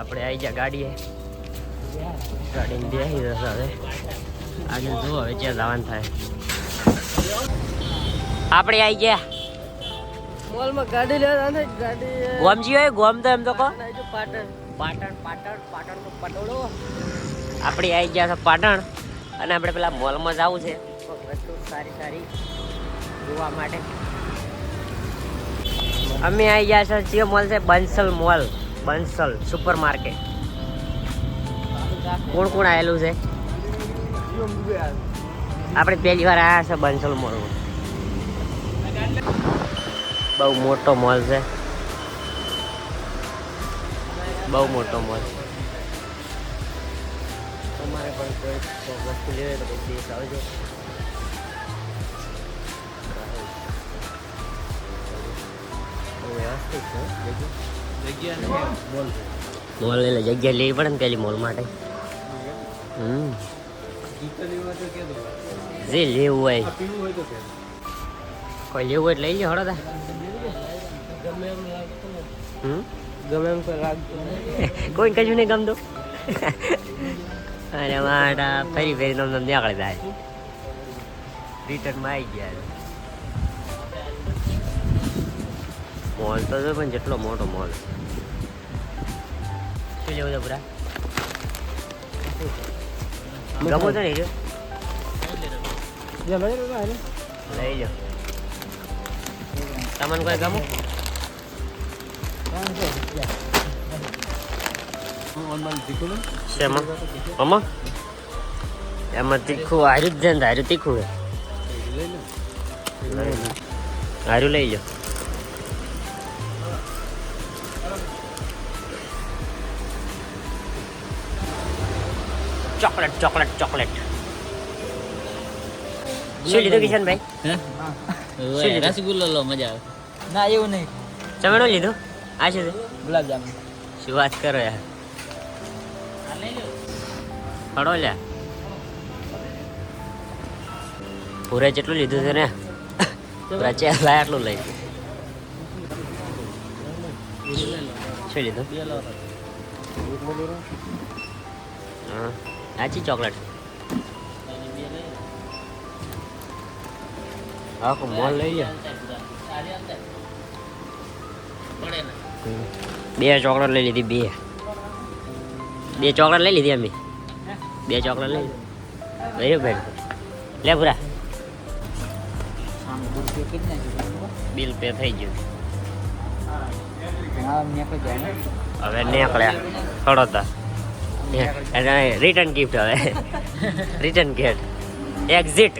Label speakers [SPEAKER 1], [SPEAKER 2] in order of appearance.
[SPEAKER 1] આપણે આવી ગયા ગાડીએ. ગાડીને બેસી જશે હવે. આજે જુઓ હવે ક્યાં જવાનું થાય. આપણે આવી ગયા.
[SPEAKER 2] મોલમાં ગાડી લેવા ગાડી
[SPEAKER 1] ગોમજી હોય ગોમ તો એમ તો કહો.
[SPEAKER 2] પાટણ
[SPEAKER 1] પાટણ. પાટણ પાટણ નો પટોળો. આપણે આવી ગયા છે પાટણ. અને આપણે પેલા મોલમાં જવું છે. વસ્તુ સારી સારી જોવા માટે. અમે આવી ગયા છે જે મોલ છે Bansal mall. Bansal super market કોણ કોણ આવેલું છે? આપણે પહેલી વાર આવ્યા છે બંસલ મોલમાં બહુ મોટો મોલ છે. બહુ મોટો મોલ. તમારે પણ કોઈ વસ્તુ હોય તો કોઈ દિવસ આવજો. વ્યવસ્થિત છે મોલ એટલે જગ્યા લેવી પડે ને પેલી મોલ માટે. જે લેવું હોય. કોઈ લેવું હોય એટલે લઈ લે હળો તા.
[SPEAKER 2] ગમે એમ કોઈ
[SPEAKER 1] કશું નહીં ગમતું? અને મારા ફરી ફરી નમ નીકળી જાય. રિટર્નમાં આવી ગયા. મોલ તો છે પણ જેટલો મોટો મોલ. શું લેવું છે પૂરા ગમો તો નહીં
[SPEAKER 2] જો
[SPEAKER 1] લઈ લો તમને કોઈ ગમો? એમાં તીખું હારું જ છે ને હાર્યું તીખું હારું લઈ લો. ચોકલેટ ચોકલેટ ચોકલેટ શું લીધું કિશનભાઈ
[SPEAKER 3] રસગુલ્લો લો મજા આવે.
[SPEAKER 2] ના એવું નહીં.
[SPEAKER 1] ચમેણું લીધું આ શું
[SPEAKER 2] ગુલાબ જામુન
[SPEAKER 1] શું વાત કરો યાર? ફળો લ્યા પૂરે જેટલું લીધું છે ને પૂરા ચેલા આટલું લઈ શું લીધું? હા. આછી ચોકલેટ આખું મોલ લઈ લે બે ચોકલેટ લઈ લીધી બે બે ચોકલેટ લઈ લીધી અમે બે ચોકલેટ લઈ લીધી ભાઈ લે પૂરા બિલ પે થઈ ગયું હવે નીકળ્યા ખડો તા રિટર્ન ગિફ્ટ હવે. Return gate exit